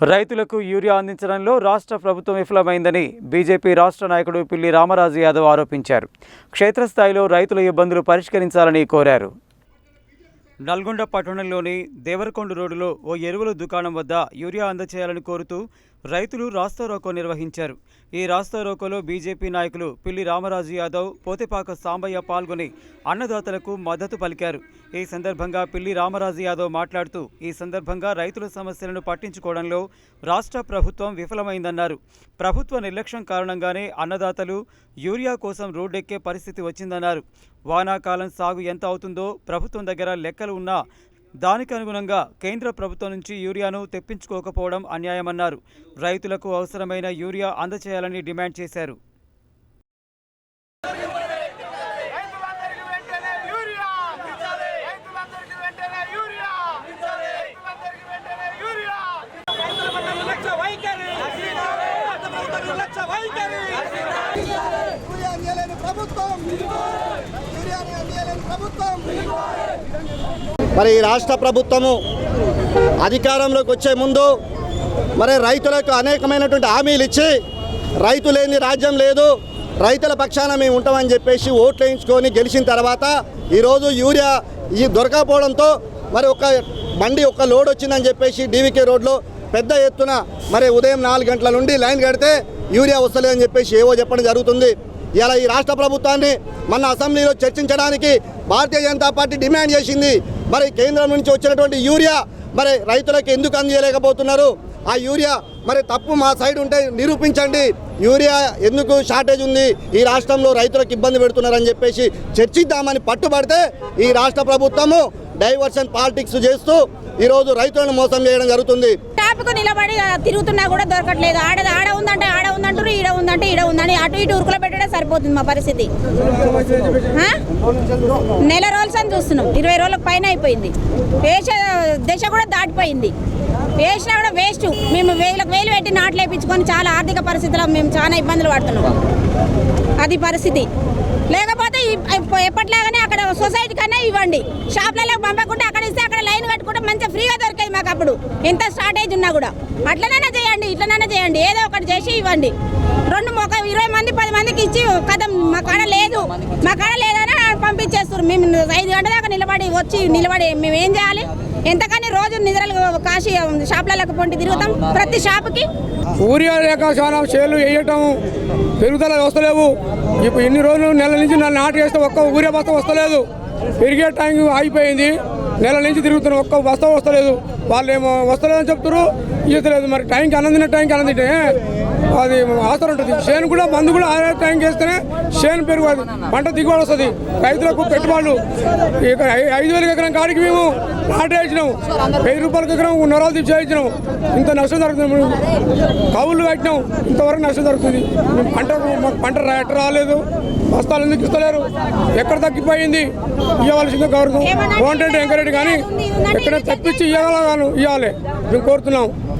రైతులకు యూరియా అందించడంలో రాష్ట్ర ప్రభుత్వం విఫలమైందని బీజేపీ రాష్ట్ర నాయకుడు పిల్లి రామరాజు యాదవ్ ఆరోపించారు. క్షేత్రస్థాయిలో రైతుల ఇబ్బందులు పరిష్కరించాలని కోరారు. నల్గొండ పట్టణంలోని దేవరకొండ రోడ్డులో ఓ ఎరువుల దుకాణం వద్ద యూరియా అందచేయాలని కోరుతూ రైతులు రాస్తారోకో నిర్వహించారు. ఈ రాస్తారోకోలో బీజేపీ నాయకులు పిల్లి రామరాజు యాదవ్ పోతేపాక సాంబయ్య పాల్గొని అన్నదాతలకు మద్దతు పలికారు. ఈ సందర్భంగా పిల్లి రామరాజు యాదవ్ మాట్లాడుతూ ఈ సందర్భంగా రైతుల సమస్యలను పట్టించుకోవడంలో రాష్ట్ర ప్రభుత్వం విఫలమైందన్నారు. ప్రభుత్వ నిర్లక్ష్యం కారణంగానే అన్నదాతలు యూరియా కోసం రోడ్డెక్కే పరిస్థితి వచ్చిందన్నారు. వానాకాలం సాగు ఎంత అవుతుందో ప్రభుత్వం దగ్గర లెక్కలు ఉన్నా దానికి అనుగుణంగా కేంద్ర ప్రభుత్వం నుంచి యూరియాను తెప్పించుకోకపోవడం అన్యాయమన్నారు. రైతులకు అవసరమైన యూరియా అందచేయాలని డిమాండ్ చేశారు. ప్రభుత్వం. ప్రభుత్వం. మరి ఈ రాష్ట్ర ప్రభుత్వము అధికారంలోకి వచ్చే ముందు మరి రైతులకు అనేకమైనటువంటి హామీలు ఇచ్చి రైతు లేని రాజ్యం లేదు రైతుల పక్షాన మేము ఉంటామని చెప్పేసి ఓట్లు వేయించుకొని గెలిచిన తర్వాత ఈరోజు యూరియా ఈ దొరకకపోవడంతో మరి ఒక బండి ఒక లోడ్ వచ్చిందని చెప్పేసి డీవీకే రోడ్లో పెద్ద ఎత్తున మరి ఉదయం నాలుగు గంటల నుండి లైన్ కడితే యూరియా వస్తలేదని చెప్పేసి ఏవో చెప్పడం జరుగుతుంది. ఇలా ఈ రాష్ట్ర ప్రభుత్వాన్ని మన అసెంబ్లీలో చర్చించడానికి భారతీయ జనతా పార్టీ డిమాండ్ చేసింది. మరి కేంద్రం నుంచి వచ్చినటువంటి యూరియా మరి రైతులకు ఎందుకు అందజేయలేకపోతున్నారు? ఆ యూరియా మరి తప్పు మా సైడ్ ఉంటే నిరూపించండి. యూరియా ఎందుకు షార్టేజ్ ఉంది? ఈ రాష్ట్రంలో రైతులకు ఇబ్బంది పెడుతున్నారని చెప్పేసి చర్చిద్దామని పట్టుబడితే ఈ రాష్ట్ర ప్రభుత్వము డైవర్షన్ పాలిటిక్స్ చేస్తూ ఈరోజు రైతులను మోసం చేయడం జరుగుతుంది. టాప్కు నిలబడి తిరుగుతున్నా కూడా దొరకట్లేదు. ఆడ ఆడ ఉందంటే ఆడ ఉందంటారు ఈడ ఉందంటే ఈడ ఉందని అటు ఇటు ఉరుకులో పెట్టడే సరిపోతుంది మా పరిస్థితి. నెల రోజులు అని చూస్తున్నాం. ఇరవై రోజులకు పైన అయిపోయింది. వేసే దశ కూడా దాటిపోయింది. వేసినా కూడా వేస్ట్. మేము వేలకు వేలు పెట్టి నాట్లు వేయించుకొని చాలా ఆర్థిక పరిస్థితుల్లో మేము చాలా ఇబ్బందులు పడుతున్నాం. అది పరిస్థితి. లేకపోతే ఈ- ఎప్పటిలాగానే అక్కడ సొసైటీ కన్నా ఇవ్వండి. షాప్లలో పంపకుండా అప్పుడు ఎంత షార్టేజ్ ఉన్నా కూడా అట్లనైనా చేయండి ఇట్లనైనా చేయండి ఏదో ఒకటి చేసి ఇవ్వండి. రెండు ఒక ఇరవై మంది పది మందికి ఇచ్చి కథ మా కాడ లేదు మా కాడ లేదని పంపించేస్తారు. మేము ఐదు గంటల దాకా నిలబడి వచ్చి నిలబడి మేము ఏం చేయాలి? ఎంతకని రోజు నిద్రలు కాశీ షాప్లకు పొంటి తిరుగుతాం? ప్రతి షాపుకి? ఊరియా లేక చాలా చేలు వేయటం పెరుగుదల వస్తలేవు. ఇప్పుడు ఎన్ని రోజులు నెల నుంచి నన్ను నాటు వేస్తే ఒక్క ఊరియా బస్త వస్తలేదు. పెరిగే టైం ఆగిపోయింది నెల నుంచి తిరుగుతున్నాం ఒక్క బస్తా వస్తలేదు. వాళ్ళు ఏమో వస్తలేదని చెప్తారు ఈతలేదు మరి టైంకి అన్నందిన టైంకి అన్నందింటే అది ఆసర ఉంటుంది. చేను కూడా మందు కూడా ఆ టైంకి వేస్తేనే చేను పెరుగు అది. పంట దిగుబడి వస్తుంది. రైతులకు పెట్టుబడులు. ఇక ఐదు వేలకు ఎకరం కాడికి మేము నాటు వేసినాం వెయ్యి రూపాయలకు ఎకరం నొరాలు తీసి చేయించినాం ఇంత నష్టం జరుగుతుంది. కవులు కట్టినాం ఇంతవరకు నష్టం జరుగుతుంది. మేము పంట రా- ఎట్ట రాలేదు. బస్తాలు ఎందుకు ఇస్తలేరు? ఎక్కడ తగ్గిపోయింది? ఇవ్వవలసిందే గవర్నమెంట్. వాంటెడ్ ఎంకరేజ్ కానీ ఎక్కడ తప్పించి ఇవ్వగలను ఇవ్వాలి. మేము కోరుతున్నాం.